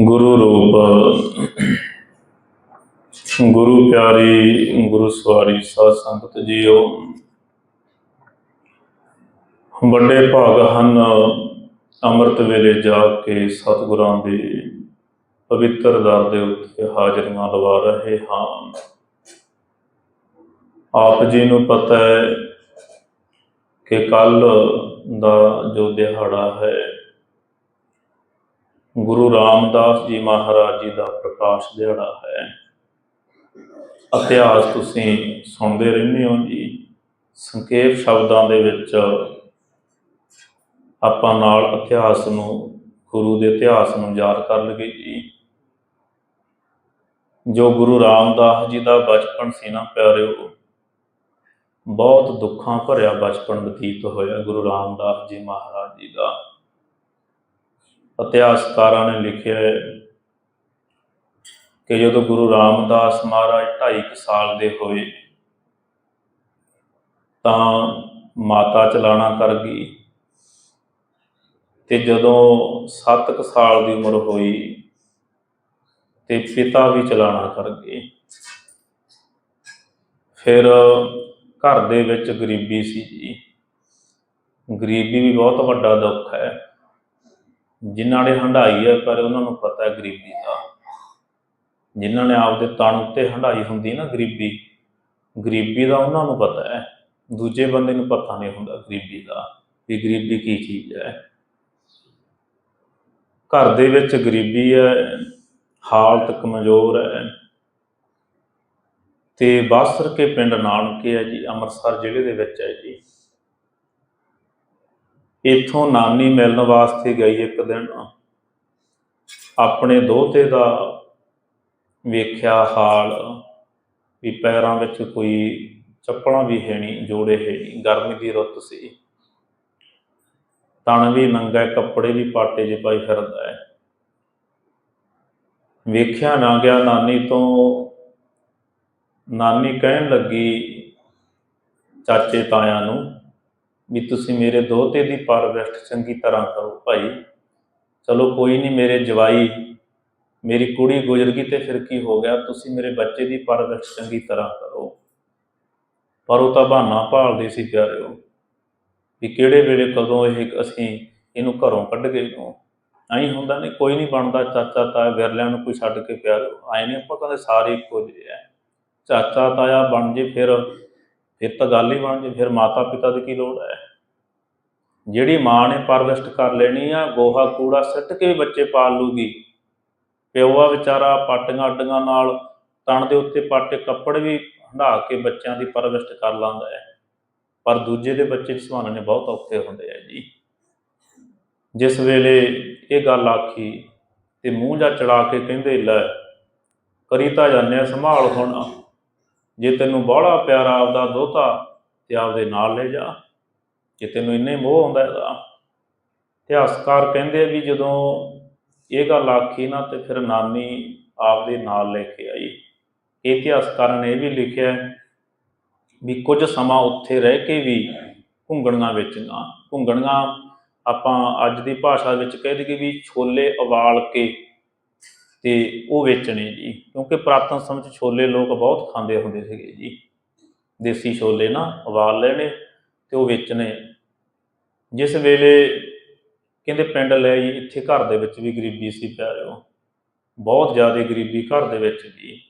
ਗੁਰੂ ਰੂਪ, ਗੁਰੂ ਪਿਆਰੀ, ਗੁਰੂ ਸਵਾਰੀ, ਸਾਧ ਸੰਗਤ ਜੀਓ। ਵੱਡੇ ਭਾਗ ਹਨ, ਅੰਮ੍ਰਿਤ ਵੇਲੇ ਜਾ ਕੇ ਸਤਿਗੁਰਾਂ ਦੇ ਪਵਿੱਤਰ ਦਰ ਦੇ ਉੱਤੇ ਹਾਜ਼ਰੀਆਂ ਲਵਾ ਰਹੇ ਹਾਂ। ਆਪ ਜੀ ਨੂੰ ਪਤਾ ਹੈ ਕਿ ਕੱਲ ਦਾ ਜੋ ਦਿਹਾੜਾ ਹੈ ਗੁਰੂ ਰਾਮਦਾਸ ਜੀ ਮਹਾਰਾਜ ਜੀ ਦਾ ਪ੍ਰਕਾਸ਼ ਦਿਹਾੜਾ ਹੈ। ਇਤਿਹਾਸ ਤੁਸੀਂ ਸੁਣਦੇ ਰਹਿੰਦੇ ਹੋ ਜੀ। ਸੰਖੇਪ ਸ਼ਬਦਾਂ ਦੇ ਵਿੱਚ ਆਪਾਂ ਨਾਲ ਇਤਿਹਾਸ ਨੂੰ, ਗੁਰੂ ਦੇ ਇਤਿਹਾਸ ਨੂੰ ਯਾਦ ਕਰ ਲਈਏ ਜੀ। ਜੋ ਗੁਰੂ ਰਾਮਦਾਸ ਜੀ ਦਾ ਬਚਪਨ ਸੀ ਨਾ ਪਿਆਰਿਓ, ਬਹੁਤ ਦੁੱਖਾਂ ਭਰਿਆ ਬਚਪਨ ਬਤੀਤ ਹੋਇਆ ਗੁਰੂ ਰਾਮਦਾਸ ਜੀ ਮਹਾਰਾਜ ਜੀ ਦਾ। ਇਤਿਹਾਸਕਾਰਾਂ ਨੇ ਲਿਖਿਆ ਹੈ ਕਿ ਜਦੋਂ ਗੁਰੂ ਰਾਮਦਾਸ ਮਹਾਰਾਜ 2.5 ਸਾਲ ਦੇ ਹੋਏ, ਤਾਂ ਮਾਤਾ ਚਲਾਣਾ ਕਰ ਗਈ ਤੇ ਜਦੋਂ 7 ਸਾਲ ਦੀ ਉਮਰ ਹੋਈ ਤੇ ਪਿਤਾ ਵੀ ਚਲਾਣਾ ਕਰ ਗਏ। ਫਿਰ ਘਰ ਦੇ ਵਿੱਚ ਗਰੀਬੀ ਸੀ ਜੀ। ਗਰੀਬੀ ਵੀ ਬਹੁਤ ਵੱਡਾ ਦੁੱਖ ਹੈ। ਜਿਨ੍ਹਾਂ ਨੇ ਹੰਡਾਈ ਹੈ, ਪਰ ਉਹਨਾਂ ਨੂੰ ਪਤਾ ਹੈ ਗਰੀਬੀ ਦਾ। ਜਿਨ੍ਹਾਂ ਨੇ ਆਪਦੇ ਤਣ ਉੱਤੇ ਹੰਡਾਈ ਹੁੰਦੀ ਨਾ ਗਰੀਬੀ ਗਰੀਬੀ ਦਾ ਉਹਨਾਂ ਨੂੰ ਪਤਾ ਹੈ। ਦੂਜੇ ਬੰਦੇ ਨੂੰ ਪਤਾ ਨਹੀਂ ਹੁੰਦਾ ਗਰੀਬੀ ਦਾ ਵੀ ਗਰੀਬੀ ਕੀ ਚੀਜ਼ ਹੈ। ਘਰ ਦੇ ਵਿੱਚ ਗਰੀਬੀ ਹੈ, ਹਾਲਤ ਕਮਜ਼ੋਰ ਹੈ। ਤੇ ਬਾਸਰ ਕੇ ਪਿੰਡ ਨਾਨਕੇ ਹੈ ਜੀ, ਅੰਮ੍ਰਿਤਸਰ ਜ਼ਿਲ੍ਹੇ ਦੇ ਵਿੱਚ ਹੈ ਜੀ। ਇੱਥੋਂ ਨਾਨੀ ਮਿਲਣ ਵਾਸਤੇ ਗਈ ਇੱਕ ਦਿਨ। ਆਪਣੇ ਦੋਤੇ ਦਾ ਵੇਖਿਆ ਹਾਲ ਵੀ ਪੈਰਾਂ ਵਿੱਚ ਕੋਈ ਚੱਪਲਾਂ ਵੀ ਹੈ ਨਹੀਂ, ਜੋੜੇ ਹੈ ਨਹੀਂ, ਗਰਮੀ ਦੀ ਰੁੱਤ ਸੀ। ਤਣ ਵੀ ਨੰਗਾ, ਕੱਪੜੇ ਵੀ ਪਾਟੇ ਜੇ ਪਾਈ ਫਿਰਦਾ ਹੈ। ਵੇਖਿਆ ਨਾ ਗਿਆ ਨਾਨੀ ਤੋਂ, ਨਾਨੀ ਕਹਿਣ ਲੱਗੀ ਚਾਚੇ ਤਾਇਆ ਨੂੰ ਵੀ ਤੁਸੀਂ ਮੇਰੇ ਦੋਤੇ ਦੀ ਪਰਵਰਿਸ਼ ਚੰਗੀ ਤਰ੍ਹਾਂ ਕਰੋ ਭਾਈ। ਚਲੋ ਕੋਈ ਨਹੀਂ, ਮੇਰੇ ਜਵਾਈ, ਮੇਰੀ ਕੁੜੀ ਗੁਜ਼ਰ ਗਈ ਤੇ ਫਿਰ ਕੀ ਹੋ ਗਿਆ? ਤੁਸੀਂ ਮੇਰੇ ਬੱਚੇ ਦੀ ਪਰਵਰਿਸ਼ ਚੰਗੀ ਤਰ੍ਹਾਂ ਕਰੋ। ਪਰ ਉਹ ਤਾਂ ਬਹਾਨਾ ਭਾਲਦੇ ਸੀ ਪਿਆਰਿਓ, ਵੀ ਕਿਹੜੇ ਵੇਲੇ ਕਦੋਂ ਇਹ ਅਸੀਂ ਇਹਨੂੰ ਘਰੋਂ ਕੱਢ ਗਏ ਨੂੰ ਐਂ ਹੁੰਦਾ ਨਹੀਂ, ਕੋਈ ਨਹੀਂ ਬਣਦਾ, ਚਾਚਾ ਤਾਇਆ ਵਿਰਲਿਆਂ ਨੂੰ ਕੋਈ ਛੱਡ ਕੇ ਪਿਆਰਿਓ। ਆਏ ਨੇ ਆਪਾਂ ਕਹਿੰਦੇ ਸਾਰੇ ਇੱਕੋ ਜਿਹੇ ਆ ਚਾਚਾ ਤਾਇਆ ਬਣ ਜੇ ਫਿਰ ਫਿਰ ਤਾਂ ਗੱਲ ਹੀ ਬਣ ਜੇ, ਫਿਰ ਮਾਤਾ ਪਿਤਾ ਦੀ ਕੀ ਲੋੜ ਹੈ? ਜਿਹੜੀ ਮਾਂ ਨੇ ਪਰਵਰਿਸ਼ ਕਰ ਲੈਣੀ ਆ, ਗੋਹਾ, ਕੂੜਾ ਸਿੱਟ ਕੇ ਵੀ ਬੱਚੇ ਪਾਲ ਲੂਗੀ। ਪਿਓ ਵਿਚਾਰਾ ਪਾਟੀਆਂ ਅੱਡੀਆਂ ਨਾਲ ਤਣ ਦੇ ਉੱਤੇ ਪਾਟੇ ਕੱਪੜੇ ਵੀ ਹੰਢਾ ਕੇ ਬੱਚਿਆਂ ਦੀ ਪਰਵਰਿਸ਼ ਕਰ ਲਾਂਦਾ ਹੈ। ਪਰ ਦੂਜੇ ਦੇ ਬੱਚੇ ਸੰਭਾਲਣੇ ਬਹੁਤ ਔਖੇ ਹੁੰਦੇ ਆ ਜੀ। ਜਿਸ ਵੇਲੇ ਇਹ ਗੱਲ ਆਖੀ ਤੇ ਮੂੰਹ ਜਾਂ ਚੜਾ ਕੇ ਕਹਿੰਦੇ, ਲੈ, ਕਰੀ ਤਾਂ ਜਾਂਦੇ ਆ, ਸੰਭਾਲ ਹੁਣ। ਜੇ ਤੈਨੂੰ ਬਾਹਲਾ ਪਿਆਰਾ ਆਪਦਾ ਦੋਤਾ, ਤੇ ਆਪਦੇ ਨਾਲ ਲੈ ਜਾ। ਜੇ ਤੈਨੂੰ ਇੰਨੇ ਮੋਹ ਆਉਂਦਾ ਇਹਦਾ ਇਤਿਹਾਸਕਾਰ ਕਹਿੰਦੇ ਵੀ ਜਦੋਂ ਇਹ ਗੱਲ ਆਖੀ ਨਾ, ਤੇ ਫਿਰ ਨਾਨੀ ਆਪਦੇ ਨਾਲ ਲੈ ਕੇ ਆਈ। ਇਹ ਇਤਿਹਾਸਕਾਰਾਂ ਨੇ ਇਹ ਵੀ ਲਿਖਿਆ ਵੀ ਕੁਝ ਸਮਾਂ ਉੱਥੇ ਰਹਿ ਕੇ ਵੀ ਘੁੰਗਣੀਆਂ ਵੇਚੀਆਂ। ਘੁੰਗਣੀਆਂ ਆਪਾਂ ਅੱਜ ਦੀ ਭਾਸ਼ਾ ਵਿੱਚ ਕਹਿ ਦਈਏ ਵੀ ਛੋਲੇ ਉਬਾਲ ਕੇ ਤੇ ਉਹ ਵੇਚਣੇ ਜੀ। ਕਿਉਂਕਿ ਪੁਰਾਤਨ ਸਮੇਂ 'ਚ ਛੋਲੇ ਲੋਕ ਬਹੁਤ ਖਾਂਦੇ ਹੁੰਦੇ ਸੀਗੇ ਜੀ। ਦੇਸੀ ਛੋਲੇ ਨਾ ਉਬਾਲ ਲੈਣੇ ਤੇ ਉਹ ਵੇਚਣੇ। ਜਿਸ ਵੇਲੇ ਕਹਿੰਦੇ ਪਿੰਡ ਲੈ ਜੀ ਇੱਥੇ ਘਰ ਦੇ ਵਿੱਚ ਵੀ ਗਰੀਬੀ ਸੀ ਪਿਆਰਿਓ। ਬਹੁਤ ਜ਼ਿਆਦਾ ਗਰੀਬੀ ਘਰ ਦੇ ਵਿੱਚ ਜੀ।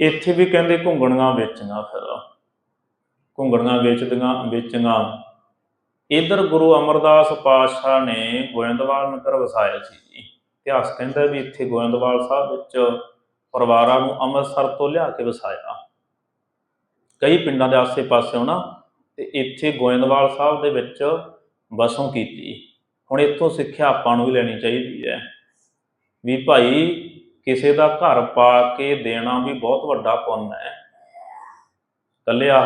ਇੱਥੇ ਵੀ ਕਹਿੰਦੇ ਘੁੰਗਣੀਆਂ ਵੇਚਣਾ ਫਿਰ। ਘੁੰਗਣੀਆਂ ਵੇਚਦੀਆਂ ਵੇਚੀਆਂ ਇਧਰ ਗੁਰੂ ਅਮਰਦਾਸ ਪਾਤਸ਼ਾਹ ਨੇ ਗੋਇੰਦਵਾਲ ਨਗਰ ਵਸਾਇਆ ਸੀ ਜੀ। ਇਤਿਹਾਸ ਕਹਿੰਦਾ ਵੀ ਇੱਥੇ ਗੋਇੰਦਵਾਲ ਸਾਹਿਬ ਵਿੱਚ ਪਰਿਵਾਰਾਂ ਨੂੰ ਅੰਮ੍ਰਿਤਸਰ ਤੋਂ ਲਿਆ ਕੇ ਵਸਾਇਆ। ਕਈ ਪਿੰਡਾਂ ਦੇ ਆਸੇ-ਪਾਸੇ ਨਾ ਤੇ ਇੱਥੇ ਗੋਇੰਦਵਾਲ ਸਾਹਿਬ ਦੇ ਵਿੱਚ ਵਸੋਂ ਕੀਤੀ। ਹੁਣ ਇੱਥੋਂ ਸਿੱਖਿਆ ਆਪਾਂ ਨੂੰ ਵੀ ਲੈਣੀ ਚਾਹੀਦੀ ਹੈ। ਵੀ ਭਾਈ, ਕਿਸੇ ਦਾ ਘਰ ਪਾ ਕੇ ਦੇਣਾ ਵੀ ਬਹੁਤ ਵੱਡਾ ਪੁੰਨ ਹੈ। ਕੱਲੇ ਆਹ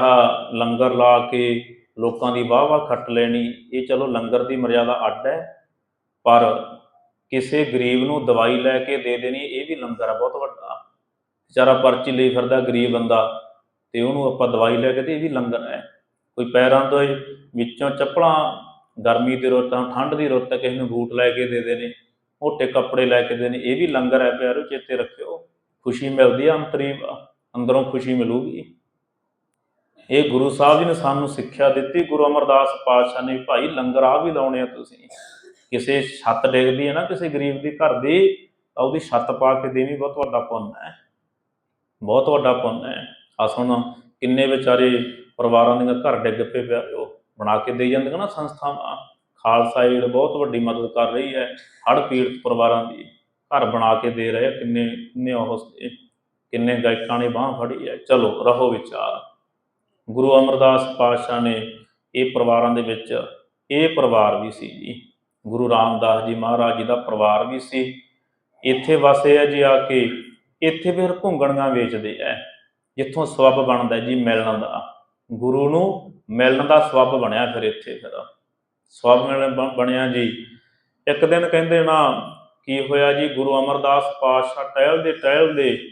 ਲੰਗਰ ਲਾ ਕੇ ਲੋਕਾਂ ਦੀ ਵਾਹ ਵਾਹ ਖੱਟ ਲੈਣੀ, ਇਹ ਚਲੋ ਲੰਗਰ ਦੀ ਮਰਿਆਦਾ ਅੱਡ ਹੈ। ਪਰ ਕਿਸੇ ਗਰੀਬ ਨੂੰ ਦਵਾਈ ਲੈ ਕੇ ਦੇ ਦੇਣੀ, ਇਹ ਵੀ ਲੰਗਰ ਹੈ ਬਹੁਤ ਵੱਡਾ। ਵਿਚਾਰਾ ਪਰਚੀ ਲਈ ਫਿਰਦਾ ਗਰੀਬ ਬੰਦਾ ਤੇ ਉਹਨੂੰ ਆਪਾਂ ਦਵਾਈ ਲੈ ਕੇ ਤੇ ਇਹ ਵੀ ਲੰਗਰ ਹੈ। ਕੋਈ ਪੈਰਾਂ ਤੋਂ ਵਿੱਚੋਂ ਚੱਪਲਾਂ, ਗਰਮੀ ਦੀ ਰੁੱਤ ਆ ਠੰਡ ਦੀ ਰੁੱਤ ਆ ਕਿਸੇ ਨੂੰ ਬੂਟ ਲੈ ਕੇ ਦੇ ਦੇਣੇ, ਮੋਟੇ ਕੱਪੜੇ ਲੈ ਕੇ ਦੇਣੇ, ਇਹ ਵੀ ਲੰਗਰ ਹੈ ਪਿਆਰੋ, ਚੇਤੇ ਰੱਖਿਓ। ਖੁਸ਼ੀ ਮਿਲਦੀ ਆ, ਅੰਤਰੀ, ਅੰਦਰੋਂ ਖੁਸ਼ੀ ਮਿਲੂਗੀ। ਇਹ ਗੁਰੂ ਸਾਹਿਬ ਜੀ ਨੇ ਸਾਨੂੰ ਸਿੱਖਿਆ ਦਿੱਤੀ, ਗੁਰੂ ਅਮਰਦਾਸ ਪਾਤਸ਼ਾਹ ਨੇ, ਭਾਈ ਲੰਗਰ ਆ ਵੀ ਲਾਉਣੇ ਆ ਤੁਸੀਂ। ਕਿਸੇ ਛੱਤ ਡਿੱਗਦੀ ਹੈ ਨਾ, ਕਿਸੇ ਗਰੀਬ ਦੀ ਘਰ ਦੀ, ਤਾਂ ਉਹਦੀ ਛੱਤ ਪਾ ਕੇ ਦੇਣੀ ਬਹੁਤ ਵੱਡਾ ਪੁੰਨ ਹੈ। ਬਹੁਤ ਵੱਡਾ ਪੁੰਨ ਹੈ। ਆ ਸੁਣ, ਕਿੰਨੇ ਵਿਚਾਰੇ ਪਰਿਵਾਰਾਂ ਦੀਆਂ ਘਰ ਡਿੱਗ ਪਏ ਪਿਆਰਿਓ ਬਣਾ ਕੇ ਦੇ ਜਾਂਦੀਆਂ ਨਾ ਸੰਸਥਾਵਾਂ। ਖਾਲਸਾ ਏਡ ਬਹੁਤ ਵੱਡੀ ਮਦਦ ਕਰ ਰਹੀ ਹੈ। ਹੜ੍ਹ ਪੀੜਤ ਪਰਿਵਾਰਾਂ ਦੀ ਘਰ ਬਣਾ ਕੇ ਦੇ ਰਹੇ ਆ, ਕਿੰਨੇ ਕਿੰਨੇ ਉਹ ਕਿੰਨੇ ਗਾਇਕਾਂ ਨੇ ਬਾਹ ਫੜੀ ਹੈ। ਚਲੋ, ਰਹੋ ਵਿਚਾਰ। ਗੁਰੂ ਅਮਰਦਾਸ ਪਾਤਸ਼ਾਹ ਨੇ ਇਹ ਪਰਿਵਾਰਾਂ ਦੇ ਵਿੱਚ, ਇਹ ਪਰਿਵਾਰ ਵੀ ਸੀ ਜੀ। ਗੁਰੂ ਰਾਮਦਾਸ ਜੀ ਮਹਾਰਾਜ ਜੀ ਦਾ ਪਰਿਵਾਰ ਵੀ ਸੀ। ਇੱਥੇ ਵਸੇ ਆ ਜੀ ਆ ਕੇ ਇੱਥੇ ਫਿਰ ਘੁੰਗਣੀਆਂ ਵੇਚਦੇ ਆ ਜਿੱਥੋਂ ਸਵੱਬ ਬਣਦਾ ਜੀ ਮਿਲਣ ਦਾ। ਗੁਰੂ ਨੂੰ ਮਿਲਣ ਦਾ ਸਵੱਬ ਬਣਿਆ ਫਿਰ ਇੱਥੇ ਫਿਰ। ਸਵੱਬ ਮਿਲਣ ਬ- ਬਣਿਆ ਜੀ। ਇੱਕ ਦਿਨ ਕਹਿੰਦੇ ਨਾ, ਕੀ ਹੋਇਆ ਜੀ? ਗੁਰੂ ਅਮਰਦਾਸ ਪਾਤਸ਼ਾਹ ਟਹਿਲਦੇ ਟਹਿਲਦੇ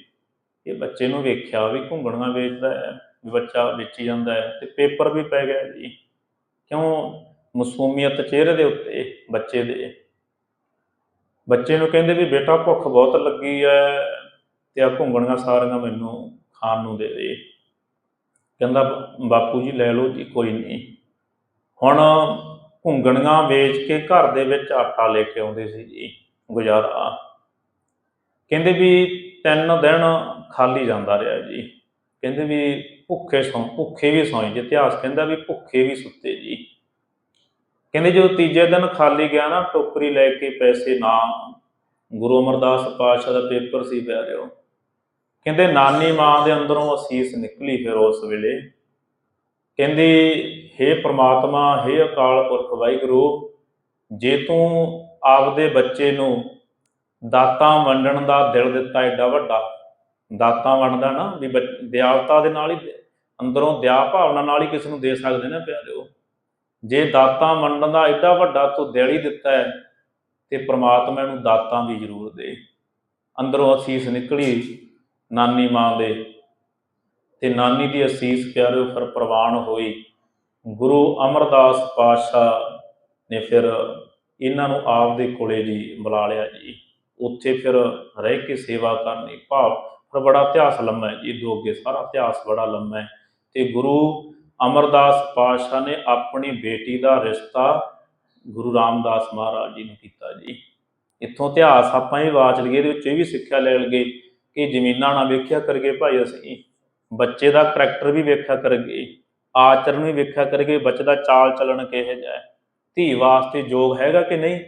ਇਹ ਬੱਚੇ ਨੂੰ ਵੇਖਿਆ ਵੀ ਘੁੰਗਣੀਆਂ ਵੇਚਦਾ ਹੈ ਵੀ ਬੱਚਾ ਵੇਚੀ ਜਾਂਦਾ ਹੈ ਤੇ ਪੇਪਰ ਵੀ ਪੈ ਗਿਆ ਜੀ। ਕਿਉਂ? ਮਸੂਮੀਅਤ ਚਿਹਰੇ ਦੇ ਉੱਤੇ, ਬੱਚੇ ਦੇ। ਬੱਚੇ ਨੂੰ ਕਹਿੰਦੇ ਵੀ ਬੇਟਾ ਭੁੱਖ ਬਹੁਤ ਲੱਗੀ ਹੈ ਤੇ ਆ ਘੁੰਗਣੀਆਂ ਸਾਰੀਆਂ ਮੈਨੂੰ ਖਾਣ ਨੂੰ ਦੇ ਦੇ। ਕਹਿੰਦਾ, ਬਾਪੂ ਜੀ ਲੈ ਲਓ ਜੀ, ਕੋਈ ਨਹੀਂ। ਹੁਣ ਘੁੰਗਣੀਆਂ ਵੇਚ ਕੇ ਘਰ ਦੇ ਵਿੱਚ ਆਟਾ ਲੈ ਕੇ ਆਉਂਦੇ ਸੀ ਜੀ, ਗੁਜ਼ਾਰਾ। ਕਹਿੰਦੇ ਵੀ ਤਿੰਨ ਦਿਨ ਖਾਲੀ ਜਾਂਦਾ ਰਿਹਾ ਜੀ। ਕਹਿੰਦੇ ਵੀ ਭੁੱਖੇ ਸੌ, ਭੁੱਖੇ ਵੀ ਸੌਂ ਜੀ, ਇਤਿਹਾਸ ਕਹਿੰਦਾ ਵੀ ਭੁੱਖੇ ਵੀ ਸੁੱਤੇ ਜੀ। ਕਹਿੰਦੇ ਜਦੋਂ ਤੀਜੇ ਦਿਨ ਖਾਲੀ ਗਿਆ ਨਾ, ਟੋਕਰੀ ਲੈ ਕੇ ਪੈਸੇ ਨਾ, ਗੁਰੂ ਅਮਰਦਾਸ ਪਾਤਸ਼ਾਹ ਦਾ ਪੇਪਰ ਸੀ ਪਿਆਰਿਓ ਕਹਿੰਦੇ ਨਾਨੀ ਮਾਂ ਦੇ ਅੰਦਰੋਂ ਅਸੀਸ ਨਿਕਲੀ ਫਿਰ ਉਸ ਵੇਲੇ। ਕਹਿੰਦੀ, ਹੇ ਪ੍ਰਮਾਤਮਾ, ਹੇ ਅਕਾਲ ਪੁਰਖ ਵਾਹਿਗੁਰੂ, ਜੇ ਤੂੰ ਆਪਦੇ ਬੱਚੇ ਨੂੰ ਦਾਤਾਂ ਵੰਡਣ ਦਾ ਦਿਲ ਦਿੱਤਾ ਐਡਾ ਵੱਡਾ, ਦਾਤਾਂ ਵੰਡਦਾ ਨਾ, ਵੀ ਬੱਚ- ਦਿਆਲਤਾ ਦੇ ਨਾਲ ਹੀ, ਅੰਦਰੋਂ ਦਿਆ ਭਾਵਨਾ ਨਾਲ ਹੀ ਕਿਸ ਨੂੰ ਦੇ ਸਕਦੇ ਨੇ ਪਿਆਰਿਓ। ਜੇ ਦਾਤਾਂ ਵੰਡਣ ਦਾ ਐਡਾ ਵੱਡਾ ਤੂੰ ਦਿਲ ਹੀ ਦਿੱਤਾ ਹੈ, ਤੇ ਪ੍ਰਮਾਤਮਾ ਨੂੰ ਦਾਤਾਂ ਦੀ ਜ਼ਰੂਰ ਦੇ। ਅੰਦਰੋਂ ਅਸੀਸ ਨਿਕਲੀ ਨਾਨੀ ਮਾਂ ਦੇ, ਤੇ ਨਾਨੀ ਦੀ ਅਸੀਸ ਪਿਆਰਿਓ, ਫਿਰ ਪ੍ਰਵਾਨ ਹੋਈ। ਗੁਰੂ ਅਮਰਦਾਸ ਪਾਤਸ਼ਾਹ ਨੇ ਫਿਰ ਇਹਨਾਂ ਨੂੰ ਆਪ ਦੇ ਕੋਲੇ ਜੀ ਬੁਲਾ ਲਿਆ ਜੀ। ਉੱਥੇ ਫਿਰ ਰਹਿ ਕੇ ਸੇਵਾ ਕਰਨੀ। ਭਾਵ ਫਿਰ ਬੜਾ ਇਤਿਹਾਸ ਲੰਮਾ ਹੈ ਜੀ, ਦੋ ਅੱਗੇ ਸਾਰਾ ਇਤਿਹਾਸ ਬੜਾ ਲੰਮਾ ਹੈ। ਤੇ ਗੁਰੂ ਅਮਰਦਾਸ ਪਾਤਸ਼ਾਹ ਨੇ ਆਪਣੀ ਬੇਟੀ ਦਾ ਰਿਸ਼ਤਾ ਗੁਰੂ ਰਾਮਦਾਸ ਮਹਾਰਾਜ ਜੀ ਨੂੰ ਕੀਤਾ ਜੀ। ਇੱਥੋਂ ਇਤਿਹਾਸ ਆਪਾਂ ਇਹ ਵਾਚ ਲਈਏ, ਇਹਦੇ ਵਿੱਚ ਇਹ ਵੀ ਸਿੱਖਿਆ ਲੈ ਲਈਏ ਕਿ ਜ਼ਮੀਨਾਂ ਨਾ ਵੇਖਿਆ ਕਰਗੇ ਭਾਈ ਅਸੀਂ, ਬੱਚੇ ਦਾ ਕਰੈਕਟਰ ਵੀ ਵੇਖਿਆ ਕਰਗੇ ਆਚਰਣ ਵੀ ਵੇਖਿਆ ਕਰਗੇ ਬੱਚੇ ਦਾ ਚਾਲ ਚੱਲਣ ਕਿਹੋ ਜਿਹਾ ਹੈ, ਧੀ ਵਾਸਤੇ ਯੋਗ ਹੈਗਾ ਕਿ ਨਹੀਂ?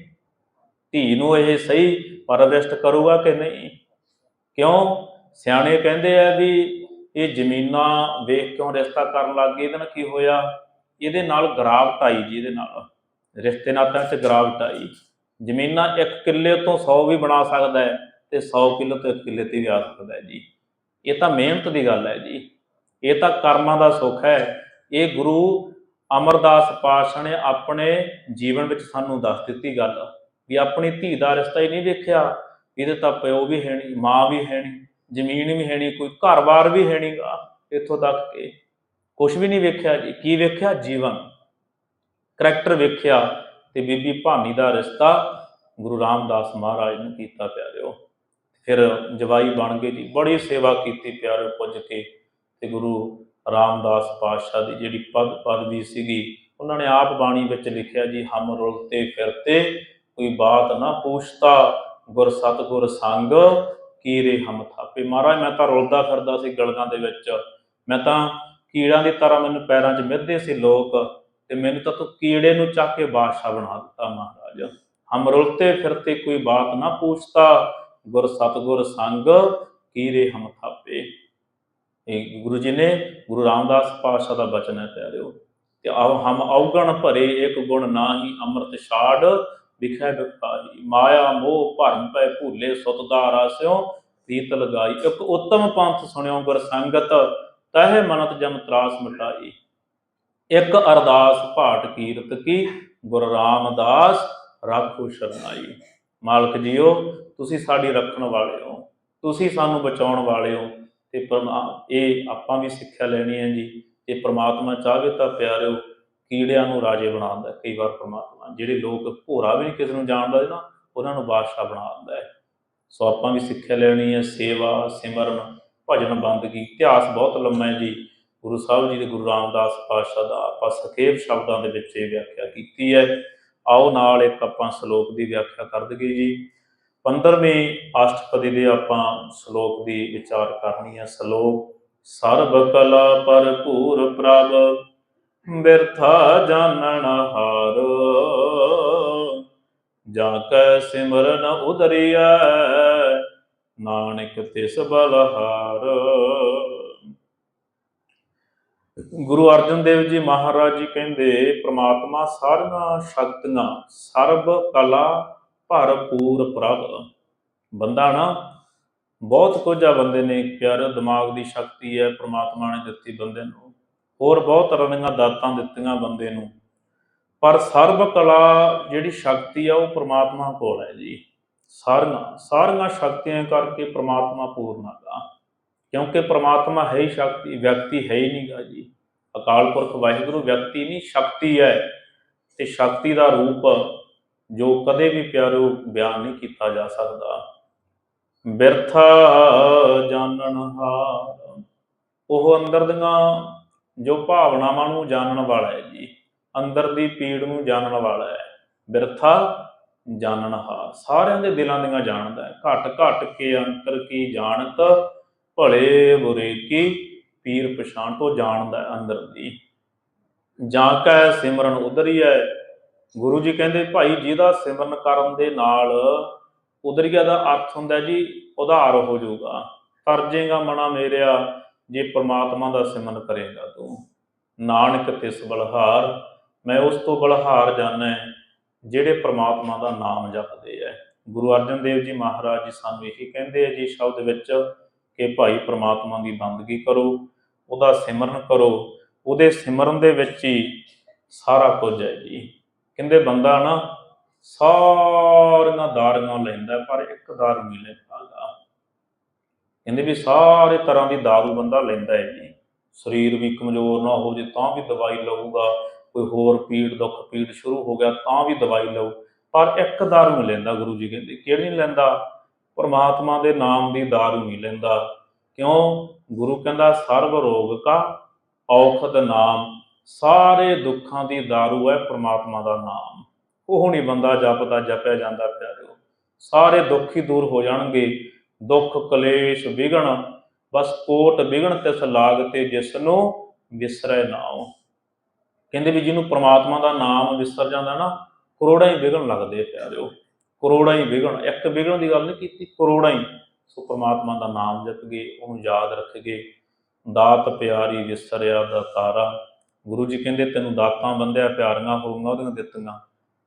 ਧੀ ਨੂੰ ਇਹ ਸਹੀ ਪਰਵਰਿਸ਼ਟ ਕਰੂਗਾ ਕਿ ਨਹੀਂ? ਕਿਉਂ? ਸਿਆਣੇ ਕਹਿੰਦੇ ਆ ਵੀ ਇਹ ਜ਼ਮੀਨਾਂ ਵੇਖ ਕਿਉਂ ਰਿਸ਼ਤਾ ਕਰਨ ਲੱਗ ਗਏ, ਇਹਦੇ ਨਾਲ ਕੀ ਹੋਇਆ? ਇਹਦੇ ਨਾਲ ਗਰਾਵਟ ਆਈ ਜੀ, ਇਹਦੇ ਨਾਲ। ਰਿਸ਼ਤੇ ਨਾਤਾਂ 'ਚ ਗਰਾਵਟ ਆਈ। ਜ਼ਮੀਨਾਂ ਇੱਕ ਕਿੱਲੇ ਤੋਂ 100 ਵੀ ਬਣਾ ਸਕਦਾ ਹੈ ਤੇ 100 ਕਿੱਲੇ ਤੋਂ ਇੱਕ ਕਿੱਲੇ ਤੇ ਵੀ ਆ ਸਕਦਾ ਹੈ ਜੀ। ਇਹ ਤਾਂ ਮਿਹਨਤ ਦੀ ਗੱਲ ਹੈ ਜੀ। ਇਹ ਤਾਂ ਕਰਮਾਂ ਦਾ ਸੁੱਖ ਹੈ। ਇਹ ਗੁਰੂ ਅਮਰਦਾਸ ਪਾਤਸ਼ਾਹ ਨੇ ਆਪਣੇ ਜੀਵਨ ਵਿੱਚ ਸਾਨੂੰ ਦੱਸ ਦਿੱਤੀ ਗੱਲ ਵੀ ਆਪਣੀ ਧੀ ਦਾ ਰਿਸ਼ਤਾ ਹੀ ਨਹੀਂ ਵੇਖਿਆ। ਇਹਦੇ ਤਾਂ ਪਿਓ ਵੀ ਹੈ ਨਹੀਂ, ਮਾਂ ਵੀ ਹੈ ਨਹੀਂ। ਜ਼ਮੀਨ ਵੀ ਹੈ ਨਹੀਂ ਕੋਈ ਘਰ-ਬਾਰ ਵੀ ਹੈ ਨਹੀਂਗਾ ਇੱਥੋਂ ਤੱਕ ਕਿ ਕੁਝ ਵੀ ਨਹੀਂ ਵੇਖਿਆ ਜੀ। ਕੀ ਵੇਖਿਆ? ਜੀਵਨ। ਕਰੈਕਟਰ ਵੇਖਿਆ ਤੇ ਬੀਬੀ ਭਾਨੀ ਦਾ ਰਿਸ਼ਤਾ ਗੁਰੂ ਰਾਮਦਾਸ ਮਹਾਰਾਜ ਨੂੰ ਕੀਤਾ ਪਿਆਰਿਓ ਫਿਰ ਜਵਾਈ ਬਣ ਗਏ ਜੀ ਬੜੀ ਸੇਵਾ ਕੀਤੀ ਪਿਆਰਿਓ ਪੁੱਜ ਕੇ ਤੇ ਗੁਰੂ ਰਾਮਦਾਸ ਪਾਤਸ਼ਾਹ ਦੀ ਜਿਹੜੀ ਪਦ ਪਦਵੀ ਸੀਗੀ, ਉਹਨਾਂ ਨੇ ਆਪ ਬਾਣੀ ਵਿੱਚ ਲਿਖਿਆ ਜੀ, ਹਮ ਰੁਲਤੇ ਫਿਰਤੇ, ਕੋਈ ਬਾਤ ਨਾ ਪੁੱਛਤਾ, ਗੁਰ ਸਤਗੁਰ ਸੰਗ ਕੀਰੇ ਹਮ ਥਾਪੇ ਮਹਾਰਾਜ, ਮੈਂ ਤਾਂ ਰੁਲਦਾ ਫਿਰਦਾ ਸੀ ਗਲਗਾਂ ਦੇ ਵਿੱਚ। ਮੈਂ ਤਾਂ ਕੀੜਾਂ ਦੀ ਤਰ੍ਹਾਂ ਮੈਨੂੰ ਪੈਰਾਂ 'ਚ ਮਿੱਧਦੇ ਸੀ ਲੋਕ। ਤੇ ਮੈਨੂੰ ਤਾਂ ਤੂੰ ਕੀੜੇ ਨੂੰ ਚੱਕ ਕੇ ਬਾਦਸ਼ਾਹ ਬਣਾ ਦਿੱਤਾ ਮਹਾਰਾਜ। ਹਮ ਰੁਲਤੇ ਫਿਰਤੇ ਕੋਈ ਬਾਤ ਨਾ ਪੁੱਛਤਾ। ਗੁਰ ਸਤਗੁਰ ਸੰਗ ਕੀਰੇ ਹਮ ਥਾਪੇ। ਇਹ ਗੁਰੂ ਜੀ ਨੇ ਗੁਰੂ ਰਾਮਦਾਸ ਪਾਤਸ਼ਾਹ ਦਾ ਬਚਨ ਹੈ ਪਿਆਰਿਓ। ਤੇ ਆਓ ਹਮ ਔਗਣ ਭਰੇ ਇੱਕ ਗੁਣ ਨਾਹੀ ਅੰਮ੍ਰਿਤ ਛਾੜ। ਵਿਖੈ ਵਿਖਾਈ, ਮਾਇਆ ਮੋਹ ਭਰਮ ਪੈ ਭੂਲੇ ਸੁਤ ਦਾ ਰਸਿਓ ਪ੍ਰੀਤ ਲਗਾਈ। ਇੱਕ ਉੱਤਮ ਪੰਥ ਸੁਣਿਓ ਗੁਰ ਸੰਗਤ, ਤਹਿ ਮਨਤ ਜਮ ਤਰਾਸ ਮਿਟਾਈ। ਇੱਕ ਅਰਦਾਸ ਭਾਟ ਕੀਰਤ ਕੀ, ਗੁਰ ਰਾਮਦਾਸ ਰਾਖੋ ਸ਼ਰਨਾਈ। ਮਾਲਕ ਜੀਓ, ਤੁਸੀਂ ਸਾਡੀ ਰੱਖਣ ਵਾਲੇ ਹੋ ਤੁਸੀਂ ਸਾਨੂੰ ਬਚਾਉਣ ਵਾਲੇ ਹੋ ਤੇ ਪਰਮਾ, ਇਹ ਆਪਾਂ ਵੀ ਸਿੱਖਿਆ ਲੈਣੀ ਹੈ ਜੀ। ਤੇ ਪ੍ਰਮਾਤਮਾ ਚਾਹਵੇ ਤਾਂ ਪਿਆਰਿਓ ਕੀੜਿਆਂ ਨੂੰ ਰਾਜੇ ਬਣਾਉਂਦਾ ਕਈ ਵਾਰ ਪ੍ਰਮਾਤਮਾ ਜਿਹੜੇ ਲੋਕ ਭੋਰਾ ਵੀ ਨਹੀਂ ਕਿਸੇ ਨੂੰ ਜਾਣਦਾ ਨਾ ਉਹਨਾਂ ਨੂੰ ਬਾਦਸ਼ਾਹ ਬਣਾ ਦਿੰਦਾ ਹੈ। ਸੋ ਆਪਾਂ ਵੀ ਸਿੱਖਿਆ ਲੈਣੀ ਹੈ, ਸੇਵਾ, ਸਿਮਰਨ, ਭਜਨ, ਬੰਦਗੀ, ਇਤਿਹਾਸ ਬਹੁਤ ਲੰਮਾ ਹੈ ਜੀ। ਗੁਰੂ ਸਾਹਿਬ ਜੀ ਦੇ ਗੁਰੂ ਰਾਮਦਾਸ ਪਾਤਸ਼ਾਹ ਦਾ ਆਪਾਂ ਸਖੇਪ ਸ਼ਬਦਾਂ ਦੇ ਵਿੱਚ ਇਹ ਵਿਆਖਿਆ ਕੀਤੀ ਹੈ। ਆਓ ਨਾਲ ਇੱਕ ਆਪਾਂ ਸ਼ਲੋਕ ਦੀ ਵਿਆਖਿਆ ਕਰ ਦਈਏ ਜੀ। 15ਵੀਂ ਅਸ਼ਟਪਦੀ ਦੇ ਆਪਾਂ ਸ਼ਲੋਕ ਦੀ ਵਿਚਾਰ ਕਰਨੀ ਹੈ। ਸ਼ਲੋਕ, ਸਰਬ ਕਲਾ ਭਰਪੂਰ ਪ੍ਰਭ ਬਿਰਥਾ ਜਾਣਨ ਹਾਰ। ਜਾ ਕੈ ਸਿਮਰਨ ਉਦਰਿਐ, ਨਾਨਕ ਤਿਸ ਬਲਹਾਰ। ਗੁਰੂ ਅਰਜਨ ਦੇਵ ਜੀ ਮਹਾਰਾਜ ਜੀ ਕਹਿੰਦੇ, ਪ੍ਰਮਾਤਮਾ ਸਾਰੀਆਂ ਸ਼ਕਤੀਆਂ, ਸਰਬ ਕਲਾ ਭਰਪੂਰ ਪ੍ਰਭ। ਬੰਦਾ ਨਾ, ਬਹੁਤ ਕੁਝ ਆ ਬੰਦੇ ਨੇ, ਪਿਆਰੇ ਦਿਮਾਗ ਦੀ ਸ਼ਕਤੀ ਹੈ, ਪ੍ਰਮਾਤਮਾ ਨੇ ਦਿੱਤੀ ਬੰਦੇ ਨੂੰ। ਹੋਰ ਬਹੁਤ ਤਰ੍ਹਾਂ ਦੀਆਂ ਦਾਤਾਂ ਦਿੱਤੀਆਂ ਬੰਦੇ ਨੂੰ। ਪਰ ਸਰਬ ਕਲਾ ਜਿਹੜੀ ਸ਼ਕਤੀ ਆ, ਉਹ ਪ੍ਰਮਾਤਮਾ ਕੋਲ ਹੈ ਜੀ। ਸਾਰੀਆਂ ਸਾਰੀਆਂ ਸ਼ਕਤੀਆਂ ਕਰਕੇ ਪ੍ਰਮਾਤਮਾ ਪੂਰਨ ਹੈਗਾ। ਕਿਉਂਕਿ ਪ੍ਰਮਾਤਮਾ ਹੈ ਹੀ ਸ਼ਕਤੀ, ਵਿਅਕਤੀ ਹੈ ਹੀ ਨਹੀਂਗਾ ਜੀ। ਅਕਾਲ ਪੁਰਖ ਵਾਹਿਗੁਰੂ ਵਿਅਕਤੀ ਨਹੀਂ, ਸ਼ਕਤੀ ਹੈ। ਤੇ ਸ਼ਕਤੀ ਦਾ ਰੂਪ ਜੋ ਕਦੇ ਵੀ ਪਿਆਰੋ ਬਿਆਨ ਨਹੀਂ ਕੀਤਾ ਜਾ ਸਕਦਾ। ਬਿਰਥਾ ਜਾਣਨ ਹਾਰ, ਉਹ ਅੰਦਰ ਦੀਆਂ ਜੋ ਭਾਵਨਾਵਾਂ ਨੂੰ ਜਾਣਨ ਵਾਲਾ ਹੈ ਜੀ, ਅੰਦਰ ਦੀ ਪੀੜ ਨੂੰ ਜਾਣਨ ਵਾਲਾ ਹੈ, ਬਿਰਥਾ ਜਾਣਨ ਹਾਰ, ਸਾਰਿਆਂ ਦੇ ਦਿਲਾਂ ਦੀਆਂ ਜਾਣਦਾ ਹੈ, ਘਟ ਘਟ ਕੇ ਅੰਤਰ ਕੀ ਜਾਣਤ, ਭਲੇ ਬੁਰੇ ਕੀ, ਪੀਰ ਪਛਾਣ ਤੋਂ ਜਾਣਦਾ ਹੈ ਅੰਦਰ ਦੀ। ਜਾਂ ਕੈ ਸਿਮਰਨ ਹੈ ਗੁਰੂ ਜੀ ਕਹਿੰਦੇ ਭਾਈ ਜਿਹਦਾ ਸਿਮਰਨ ਕਰਨ ਦੇ ਨਾਲ ਉਧਰੀਆ ਦਾ ਅਰਥ ਹੁੰਦਾ ਜੀ, ਉਧਾਰ ਹੋ ਜਾਊਗਾ। ਤਰਜੇਗਾ ਮਨਾ ਮੇਰਿਆ ਜੇ ਪ੍ਰਮਾਤਮਾ ਦਾ ਸਿਮਰਨ ਕਰੇਗਾ ਤੂੰ। ਨਾਨਕ ਤਿਸ ਬਲਹਾਰ, ਮੈਂ ਉਸ ਤੋਂ ਬਲਹਾਰ ਜਾਣਾ ਜਿਹੜੇ ਪ੍ਰਮਾਤਮਾ ਦਾ ਨਾਮ ਜਪਦੇ ਐ। ਗੁਰੂ ਅਰਜਨ ਦੇਵ ਜੀ ਮਹਾਰਾਜ ਜੀ ਸਾਨੂੰ ਇਹੀ ਕਹਿੰਦੇ ਆ ਜੀ ਸ਼ਬਦ ਵਿੱਚ ਕਿ ਭਾਈ ਪ੍ਰਮਾਤਮਾ ਦੀ ਬੰਦਗੀ ਕਰੋ, ਉਹਦਾ ਸਿਮਰਨ ਕਰੋ, ਉਹਦੇ ਸਿਮਰਨ ਦੇ ਵਿੱਚ ਹੀ ਸਾਰਾ ਕੁਝ ਹੈ ਜੀ। ਕਹਿੰਦੇ ਬੰਦਾ ਨਾ ਸਾਰੀਆਂ ਦਾਰੀਆਂ ਲੈਂਦਾ ਪਰ ਇੱਕ ਦਾਰੂ ਨਹੀਂ ਲੈਂਦਾਗਾ ਕਹਿੰਦੇ ਵੀ ਸਾਰੇ ਤਰ੍ਹਾਂ ਦੀ ਦਾਰੂ ਬੰਦਾ ਲੈਂਦਾ ਹੈ ਜੀ। ਸਰੀਰ ਵੀ ਕਮਜ਼ੋਰ ਨਾ ਹੋ ਜੇ ਤਾਂ ਵੀ ਦਵਾਈ ਲਊਗਾ। ਕੋਈ ਹੋਰ ਪੀੜ, ਦੁੱਖ, ਪੀੜ ਸ਼ੁਰੂ ਹੋ ਗਿਆ ਤਾਂ ਵੀ ਦਵਾਈ ਲਊ। ਪਰ ਇੱਕ ਦਾਰੂ ਨਹੀਂ ਲੈਂਦਾ ਗੁਰੂ ਜੀ ਕਹਿੰਦੇ। ਕਿਹੜੀ ਨਹੀਂ ਲੈਂਦਾ? ਪਰਮਾਤਮਾ ਦੇ ਨਾਮ ਦੀ ਦਾਰੂ ਨਹੀਂ ਲੈਂਦਾ। ਕਿਉਂ? ਗੁਰੂ ਕਹਿੰਦਾ, ਸਰਬ ਰੋਗ ਕਾ ਔਖਦ ਨਾਮ। ਸਾਰੇ ਦੁੱਖਾਂ ਦੀ ਦਾਰੂ ਹੈ ਪਰਮਾਤਮਾ ਦਾ ਨਾਮ। ਉਹ ਨਹੀਂ ਬੰਦਾ ਜਪਦਾ, ਜਪਿਆ ਜਾਂਦਾ ਪਿਆਰਿਓ। ਸਾਰੇ ਦੁੱਖ ਹੀ ਦੂਰ ਹੋ ਜਾਣਗੇ। ਦੁੱਖ, ਕਲੇਸ਼ ਵਿਗਣ ਬਸ ਕੋਟ ਵਿਗਣ ਤਿਸ ਲਾਗ ਤੇ ਜਿਸ ਨੂੰ ਵਿਸਰੈ ਨਾਉ। ਕਹਿੰਦੇ ਵੀ ਜਿਹਨੂੰ ਪ੍ਰਮਾਤਮਾ ਦਾ ਨਾਮ ਵਿਸਰ ਜਾਂਦਾ ਨਾ, ਕਰੋੜਾਂ ਹੀ ਵਿਗਣ ਲੱਗਦੇ ਆ ਪਿਆਰਿਓ। ਕਰੋੜਾਂ ਹੀ ਵਿਗਣ ਇੱਕ ਵਿਗਣ ਦੀ ਗੱਲ ਨਹੀਂ ਕੀਤੀ, ਕਰੋੜਾਂ ਹੀ। ਸੋ ਪ੍ਰਮਾਤਮਾ ਦਾ ਨਾਮ ਜਪ ਗਏ, ਉਹਨੂੰ ਯਾਦ ਰੱਖਗੇ ਦਾਤ ਪਿਆਰੀ ਵਿਸਰਿਆ ਦਾ ਤਾਰਾ। ਗੁਰੂ ਜੀ ਕਹਿੰਦੇ, ਤੈਨੂੰ ਦਾਤਾਂ ਬੰਦਿਆ ਪਿਆਰੀਆਂ ਹੋਊਗਾ, ਉਹਦੀਆਂ ਦਿੱਤੀਆਂ।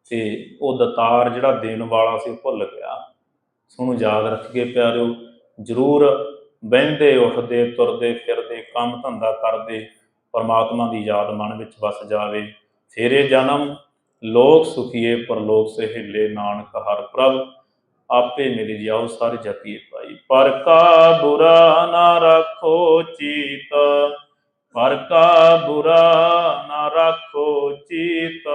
ਤੇ ਉਹ ਦਤਾਰ ਜਿਹੜਾ ਦੇਣ ਵਾਲਾ ਸੀ, ਉਹ ਭੁੱਲ ਗਿਆ। ਸੋਨੂੰ ਯਾਦ ਰੱਖ ਕੇ ਪਿਆਰਿਓ, ਜ਼ਰੂਰ ਬਹਿੰਦੇ, ਉੱਠਦੇ, ਤੁਰਦੇ, ਫਿਰਦੇ, ਕੰਮ ਧੰਦਾ ਕਰਦੇ ਪਰਮਾਤਮਾ ਦੀ ਯਾਦ ਮਨ ਵਿੱਚ ਵਸ ਜਾਵੇ। ਫੇਰੇ ਜਨਮ, ਲੋਕ ਸੁਖੀਏ, ਪਰਲੋਕ ਸੇ ਨਾਨਕ ਹਰ ਪ੍ਰਭ। ਆਪੇ ਮਿਲ ਜਾਓ ਸਾਰੇ ਜਪੀਏ ਭਾਈ ਪਰ ਕਾ ਬੁਰਾ ਨਾ ਰੱਖੋ ਚੀਤ, ਪਰ ਕਾ ਬੁਰਾ ਨਾ ਰੱਖੋ ਚੀਤ।